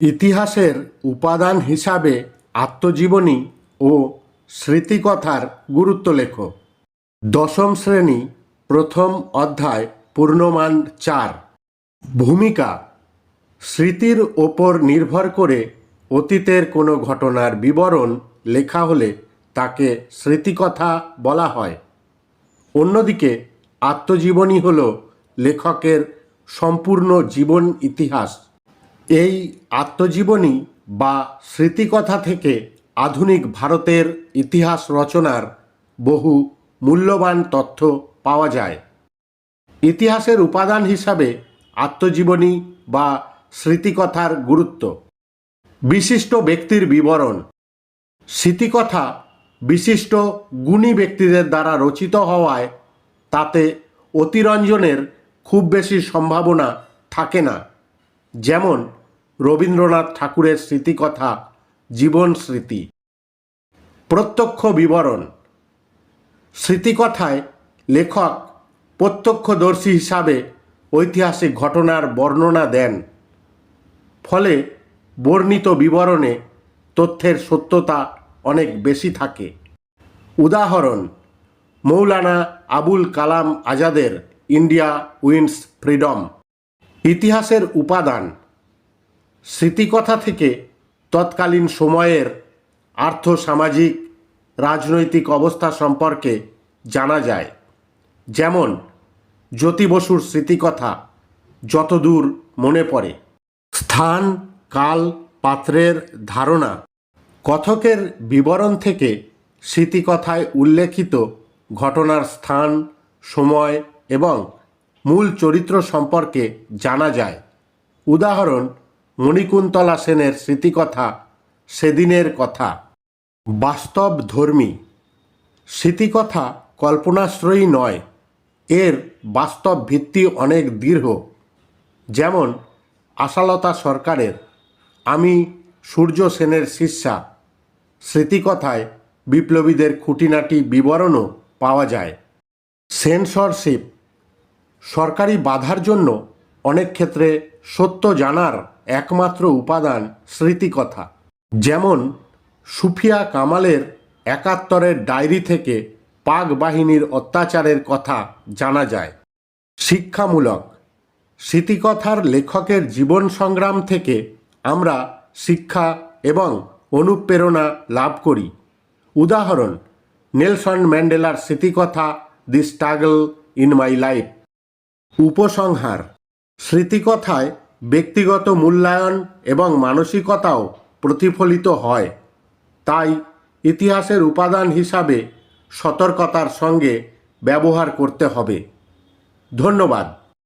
ইতিহাসের উপাদান হিসাবে আত্মজীবনী ও স্মৃতিকথার গুরুত্ব লেখ। দশম শ্রেণি, প্রথম অধ্যায়, পূর্ণমান চার। ভূমিকা। স্মৃতির ওপর নির্ভর করে অতীতের কোনো ঘটনার বিবরণ লেখা হলে তাকে স্মৃতিকথা বলা হয়। অন্যদিকে, আত্মজীবনী হল লেখকের সম্পূর্ণ জীবন ইতিহাস। এই আত্মজীবনী বা স্মৃতিকথা থেকে আধুনিক ভারতের ইতিহাস রচনার বহু মূল্যবান তথ্য পাওয়া যায়। ইতিহাসের উপাদান হিসাবে আত্মজীবনী বা স্মৃতিকথার গুরুত্ব। বিশিষ্ট ব্যক্তির বিবরণ। স্মৃতিকথা বিশিষ্ট গুণী ব্যক্তিদের দ্বারা রচিত হওয়ায় তাতে অতিরঞ্জনের খুব বেশি সম্ভাবনা থাকে না। যেমন রবীন্দ্রনাথ ঠাকুরের স্মৃতিকথা জীবন স্মৃতি। প্রত্যক্ষ বিবরণ। স্মৃতিকথায় লেখক প্রত্যক্ষদর্শী হিসাবে ঐতিহাসিক ঘটনার বর্ণনা দেন। ফলে বর্ণিত বিবরণে তথ্যের সত্যতা অনেক বেশি থাকে। উদাহরণ, মৌলানা আবুল কালাম আজাদের ইন্ডিয়া উইন্স ফ্রিডম। ইতিহাসের উপাদান। স্মৃতিকথা থেকে তৎকালীন সময়ের আর্থসামাজিক, রাজনৈতিক অবস্থা সম্পর্কে জানা যায়। যেমন, জ্যোতি বসুর স্মৃতিকথা, যতদূর মনে পড়ে। স্থান, কাল, পাত্রের ধারণা। কথকের বিবরণ থেকে স্মৃতিকথায় উল্লেখিত ঘটনার স্থান, সময় এবং মূল চরিত্র সম্পর্কে জানা যায়। উদাহরণ, মণিকুন্তলা সেনের স্মৃতিকথা, সেদিনের কথা। বাস্তব ধর্মী। স্মৃতিকথা কল্পনাশ্রয়ী নয়। এর বাস্তব ভিত্তি অনেক দৃঢ় যেমন, আশালতা সরকারের আমি সূর্য সেনের শিষ্যা স্মৃতিকথায় বিপ্লবীদের খুঁটিনাটি বিবরণও পাওয়া যায়। সেন্সরশিপ। সরকারি বাধার জন্য অনেক ক্ষেত্রে সত্য জানার একমাত্র উপাদান স্মৃতিকথা। যেমন, সুফিয়া কামালের একাত্তরের ডায়েরি থেকে পাক বাহিনীর অত্যাচারের কথা জানা যায়। শিক্ষামূলক। স্মৃতিকথার লেখকের জীবন সংগ্রাম থেকে আমরা শিক্ষা এবং অনুপ্রেরণা লাভ করি। উদাহরণ, নেলসন ম্যান্ডেলার স্মৃতিকথা, the struggle in my life উপসংহার, স্মৃতিকথায় ব্যক্তিগত মূল্যায়ন এবং মানসিকতাও প্রতিফলিত হয়। তাই ইতিহাসের উপাদান হিসাবে সতর্কতার সঙ্গে ব্যবহার করতে হবে। ধন্যবাদ।